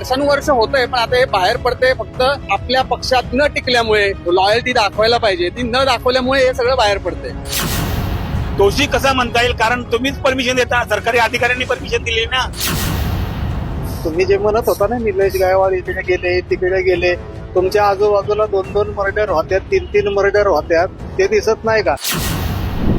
वर्षानुवर्ष होतंय पण आता हे बाहेर पडते फक्त आपल्या पक्षात न टिकल्यामुळे लॉयल्टी दाखवायला पाहिजे. ती न दाखवल्यामुळे हे सगळं बाहेर पडते. दोषी कसा म्हणता येईल? कारण तुम्हीच परमिशन देता. सरकारी अधिकाऱ्यांनी परमिशन दिली ना. तुम्ही जे म्हणत होता ना निलेश गायकवाड इकडे गेले तिकडे गेले तुमच्या आजूबाजूला दोन दोन मर्डर होत्यात तीन तीन मर्डर होत्यात ते दिसत नाही का?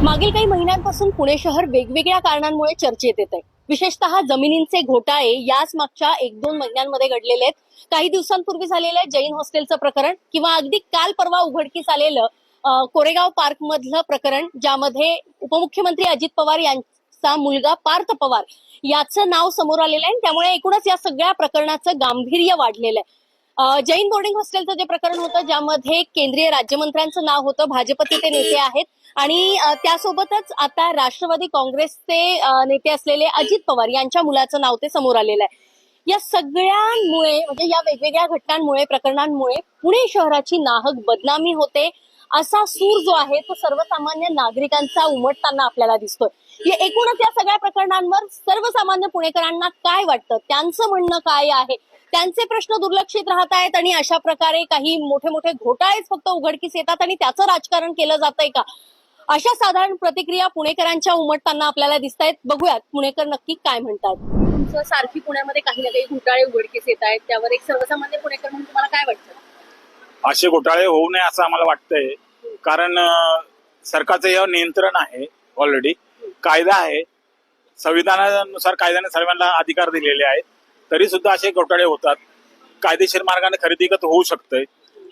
मागील काही महिन्यांपासून पुणे शहर वेगवेगळ्या कारणांमुळे चर्चेत येत आहे विशेषतः जमिनींचे घोटाळे याच मागच्या एक दोन महिन्यांमध्ये घडलेले आहेत. काही दिवसांपूर्वी झालेलं जैन हॉस्टेलचं प्रकरण किंवा अगदी काल परवा उघडकीस आलेलं कोरेगाव पार्क मधलं प्रकरण ज्यामध्ये उपमुख्यमंत्री अजित पवार यांचा मुलगा पार्थ पवार याचं नाव समोर आलेलं आहे. त्यामुळे एकूणच या सगळ्या प्रकरणाचं गांभीर्य वाढलेलं आहे. जैन बोर्डिंग हॉस्टेलचं जे प्रकरण होतं ज्यामध्ये केंद्रीय राज्यमंत्र्यांचं नाव होतं भाजपचे ते नेते आहेत. आणि त्यासोबतच आता राष्ट्रवादी काँग्रेसचे नेते असलेले अजित पवार यांच्या मुलाचं नाव ते समोर आलेलं आहे. या सगळ्यांमुळे म्हणजे या वेगवेगळ्या घटनांमुळे प्रकरणांमुळे पुणे शहराची नाहक बदनामी होते असा सूर जो आहे तो सर्वसामान्य नागरिकांचा उमटताना आपल्याला दिसतोय. या एकूणच या सगळ्या प्रकरणांवर सर्वसामान्य पुणेकरांना काय वाटतं? त्यांचं म्हणणं काय आहे? त्यांचे प्रश्न दुर्लक्षित राहत आहेत आणि अशा प्रकारे काही मोठे मोठे घोटाळेच फक्त उघडकीस येतात आणि त्याचं राजकारण केलं जातंय का? अशा साधारण प्रतिक्रिया पुणेकरांच्या उमटताना आपल्याला दिसत आहेत बघूयात पुणेकर नक्की काय म्हणतात. तुमचं सारखी पुण्यामध्ये काही ना काही घोटाळे उघडकीस येत आहेत. त्यावर एक सर्वसामान्य पुणेकर म्हणून तुम्हाला काय वाटतं? असे घोटाळे होऊ नये असं आम्हाला वाटतंय. कारण सरकारचं यावर नियंत्रण आहे ऑलरेडी कायदा आहे. संविधानानुसार कायद्याने सर्वांना अधिकार दिलेले आहेत. तरी सुद्धा असे घोटाळे होतात. कायदेशीर मार्गाने खरेदी होऊ शकतंय.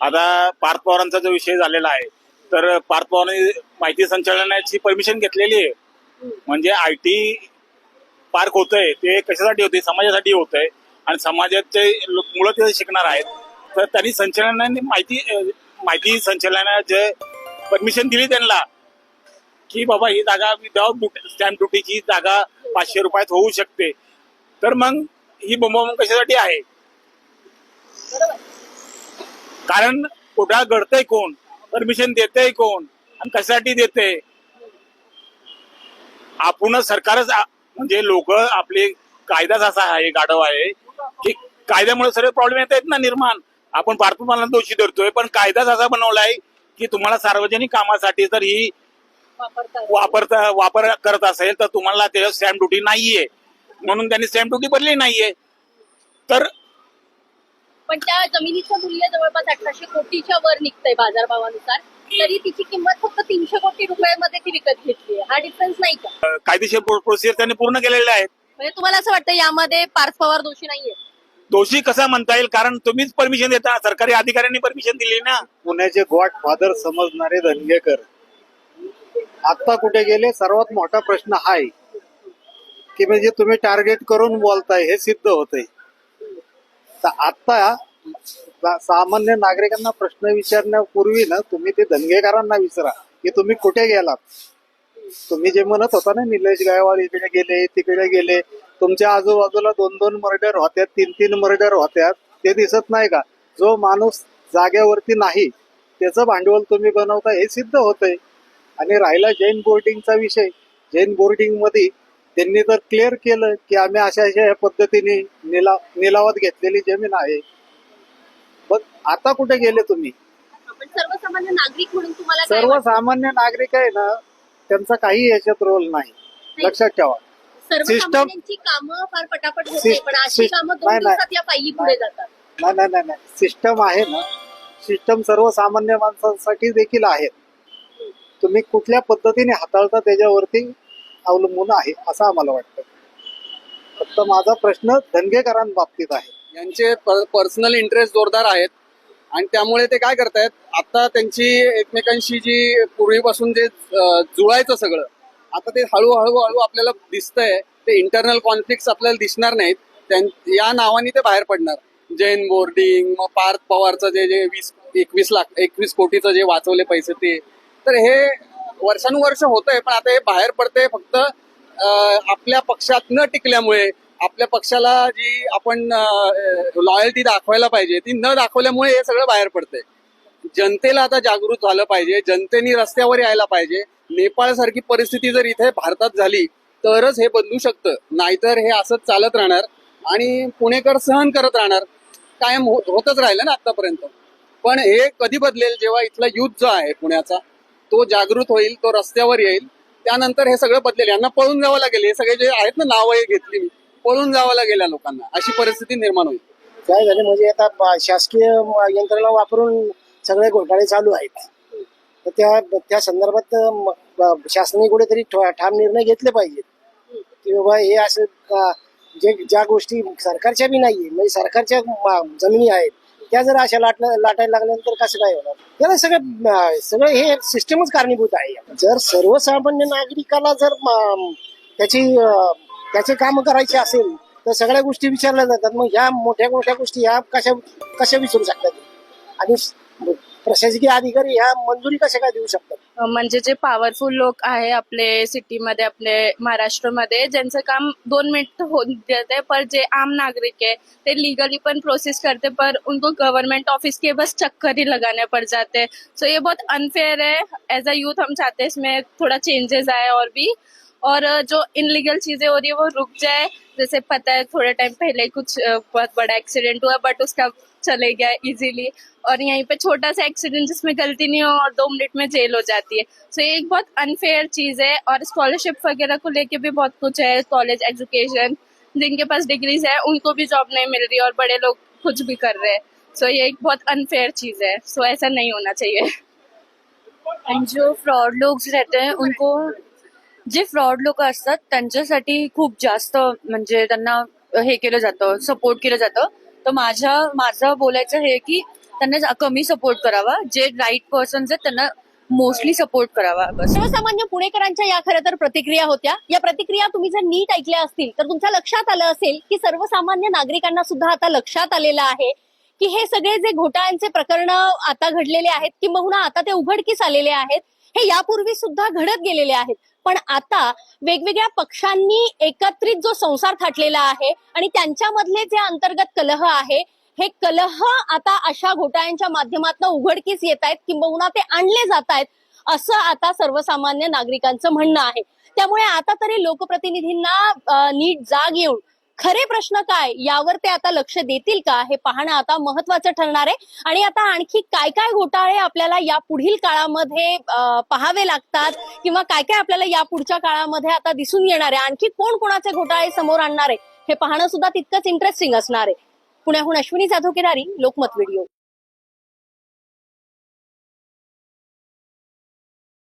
आता पार्थ पवारांचा जो विषय झालेला आहे तर पार्थ पवारांनी माहिती संचालनाची परमिशन घेतलेली आहे. म्हणजे आय टी पार्क होतंय ते कशासाठी होते समाजासाठी होतंय आणि समाजाचे मुलं तिथे शिकणार आहेत. तर त्यांनी संचालनाने माहिती माहिती संचालनाचे परमिशन दिली त्यांना की बाबा ही जागा विदाउट स्टॅम्प ड्युटीची जागा पाचशे रुपयात होऊ शकते. तर मग ही बोंबाबोंब कशासाठी आहे? कारण कुठं घडतंय कोण? परमिशन देते कोण? आणि कशासाठी देते आपणच सरकारच म्हणजे लोक आपले कायदाच असा आहे गाढव आहे की कायद्यामुळे सर्व प्रॉब्लेम येत आहेत ना निर्माण. आपण पार्थपणाला दोषी धरतोय पण कायदाच असा बनवलाय की तुम्हाला सार्वजनिक कामासाठी जर ही वापरता वापर करत असेल तर तुम्हाला त्याच्यावर स्टॅम्प ड्युटी नाहीये. म्हणून त्यांनी स्टॅम्प ड्युटी भरली नाहीये. तर पण त्या जमिनीचं मूल्य जवळपास अठराशे कोटीच्या वर निघतंय बाजारभावानुसार. तरी तिची किंमत फक्त तीनशे कोटी रुपयांमध्ये ती विकत घेतली आहे. हा डिफरन्स नाही का? अं, कायदेशीर प्रोसिजर त्यांनी पूर्ण केलेले आहेत. म्हणजे तुम्हाला असं वाटतं यामध्ये पार्थ पवार दोषी नाहीये? दोषी कसा म्हणता येईल? कारण तुम्हीच परमिशन देता. सरकारी अधिकाऱ्यांनी परमिशन दिली ना. पुण्याचे गॉड फादर समजणारे धनगेकर. आता कुठे गेले? सर्वात मोठा प्रश्न हा आहे की म्हणजे तुम्ही टार्गेट करून बोलताय हे सिद्ध होतंय. तर आता सामान्य नागरिकांना प्रश्न विचारण्यापूर्वी ना तुम्ही ते धनगेकरांना विचारा की तुम्ही कुठे गेलात? तुम्ही जे म्हणत होता ना निलेश गायवाड इकडे गेले तिकडे गेले तुमच्या आजूबाजूला दोन दोन मर्डर होत्यात तीन तीन मर्डर होत्यात ते दिसत नाही का? जो माणूस जाग्यावरती नाही त्याचं भांडवल तुम्ही बनवता हे सिद्ध होतंय. आणि राहिला जैन बोर्डिंगचा विषय. जैन बोर्डिंगमध्ये त्यांनी तर क्लिअर केलं की आम्ही अशा अशा पद्धतीने निलाव निलावात घेतलेली जमीन आहे. पण आता कुठे गेले तुम्ही? पण सर्वसामान्य नागरिक म्हणून तुम्हाला काय वाटतं? सर्वसामान्य नागरिक आहे ना त्यांचा काही याच्यात रोल नाही. लक्षात ठेवा. सर्वसामान्यांची कामं फार पटापट होते सिस्ट- पण अशी सिस्ट- कामं दोन नाही, नाही. दिवसात या पायी पुढे जातात. नाही नाही नाही नाही. सिस्टम आहे ना सिस्टम सर्वसामान्य माणसांसाठी देखील आहेत तुम्ही कुठल्या पद्धतीने हाताळता त्याच्यावरती? अवलंबून आहे असं आम्हाला वाटतं. फक्त माझा प्रश्न धनगेकरांबाबतीत आहे. यांचे पर्सनल इंटरेस्ट जोरदार आहेत आणि त्यामुळे ते काय करतायत आता त्यांची एकमेकांशी जी पूर्वीपासून जे अं, जुळायचं सगळं आता ते हळूहळू हळू आपल्याला दिसतंय ते इंटरनल कॉन्फ्लिक्ट आपल्याला दिसणार नाहीत. त्यां- या नावाने ते बाहेर पडणार. जैन बोर्डिंग मग पार्थ पवारचं जे जे वीस एकवीस लाख एकवीस कोटीचं जे वाचवले पैसे ते तर हे वर्षानुवर्ष होतंय पण आता हे बाहेर पडतंय फक्त आपल्या पक्षात न टिकल्यामुळे आपल्या पक्षाला जी आपण लॉयल्टी दाखवायला पाहिजे ती न दाखवल्यामुळे हे सगळं बाहेर पडतंय. जनतेला आता जागृत झालं पाहिजे जनतेनी रस्त्यावर यायला पाहिजे. नेपाळ सारखी परिस्थिती जर इथे भारतात झाली तरच हे बदलू शकतं. नाहीतर हे असंच चालत राहणार आणि पुणेकर सहन करत राहणार. कायम हो-, होतच राहिलं ना आतापर्यंत पण हे कधी बदलेल जेव्हा इथला युद्ध जो आहे पुण्याचा तो जागृत होईल तो रस्त्यावर येईल. त्यानंतर हे सगळं बदलेल. यांना पळून जावं लागेल. हे सगळे जे आहेत ना नावं हे घेतली मी. पळून जावं लागेल या लोकांना. अशी परिस्थिती निर्माण होईल. काय झाले? म्हणजे आता ब- शासकीय यंत्रणा वापरून सगळे घोटाळे चालू आहेत. तर त्या त्या संदर्भात म- ब- शासनाने कुठेतरी ठो ठाम निर्णय घेतले पाहिजेत. की बाबा हे असं का- जे ज्या गोष्टी सरकारच्या बी नाहीये म्हणजे सरकारच्या मा जमिनी आहेत त्या जर अशा लाट लाटायला लागल्यानंतर कसं काय होणार? त्याला सगळं सगळं हे सिस्टमच कारणीभूत आहे. जर सर्वसामान्य नागरिकाला जर त्याची त्याचे काम करायचे असेल तर सगळ्या गोष्टी विचारल्या जातात. मग ह्या मोठ्या मोठ्या गोष्टी ह्या कशा कशा विचारू शकतात? आणि प्रशासकीय अधिकारी ह्या मंजुरी कशा काय देऊ शकतात? म्हणजे जे पॉवरफुल लोक आहे आपले सिटीमध्ये आपले महाराष्ट्रामध्ये ज्यांचं काम दोन मिनट होऊन जाते. पर जे आम नागरिक है ते लीगली पण प्रोसेस करते पर उनको गवर्नमेंट ऑफिस के बस चक्कर ही लगाने पड़ जाते. सो ये बहुत अनफेयर है. एज अ यूथ हम चाहते हैं इसमें थोड़ा चेंजेस आए और भी. और जो इनलीगल चीजें हो रही है वो रुक जाए. जैसे पता है थोड़े टाइम पहले कुछ बहुत बड़ा एक्सीडेंट हुआ बट उसका चले गया इजीली और यहीं पे छोटा सा एक्सीडेंट जिसमें गलती नहीं हो और दो मिनट में जेल हो जाती है। सो ये एक बहुत अनफेयर चीज़ है और स्कॉलरशिप वगैरह को लेके भी बहुत कुछ है कॉलेज एजुकेशन जिनके पास डिग्रीज है, उनको भी जॉब नहीं मिल रही और बड़े लोग कुछ भी कर रहे हैं। सो ये एक बहुत अनफेयर चीज़ है। सो ऐसा नहीं होना चाहिए। आणि जो फ्रॉड लोग रहते हैं, उनको जे फ्रॉड लोक असतात त्यांच्यासाठी खूप जास्त म्हणजे त्यांना हे केलं जातं सपोर्ट केलं जातं. तर माझ्या माझं बोलायचं हे की त्यांना कमी सपोर्ट करावा. जे राईट पर्सन आहेत त्यांना मोस्टली सपोर्ट करावा बस. सर्वसामान्य पुणेकरांच्या या खरं तर प्रतिक्रिया होत्या. या प्रतिक्रिया तुम्ही जर नीट ऐकल्या असतील तर तुमच्या लक्षात आलं असेल की सर्वसामान्य नागरिकांना सुद्धा आता लक्षात आलेलं आहे की हे सगळे जे घोटाळ्यांचे प्रकरण आता घडलेले आहेत किंबहुना आता ते उघडकीस आलेले आहेत हे यापूर्वी सुद्धा घडत गेलेले आहेत. पण आता वेगवेगळ्या पक्षांनी एकत्रित जो संसार थाटलेला आहे आणि त्यांच्यामधले जे अंतर्गत कलह आहे हे कलह आता अशा घोटाळ्यांच्या माध्यमातून उघडकीस येत आहेत किंबहुना ते आणले जात आहेत असं आता सर्वसामान्य नागरिकांचं म्हणणं आहे. त्यामुळे आता तरी लोकप्रतिनिधींना नीट जाग येऊन खरे प्रश्न काय? यावर ते आता लक्ष देतील का? हे पाहणं आता महत्वाचं ठरणार आहे. आणि आता आणखी काय काय घोटाळे आपल्याला या पुढील काळामध्ये पाहावे लागतात? किंवा काय काय आपल्याला या पुढच्या काळामध्ये आता दिसून येणार आहे? आणखी कोण कोणाचे घोटाळे समोर आणणार आहे? हे पाहणं सुद्धा तितकंच इंटरेस्टिंग असणार आहे. पुण्याहून अश्विनी जाधव केदारी लोकमत व्हिडिओ.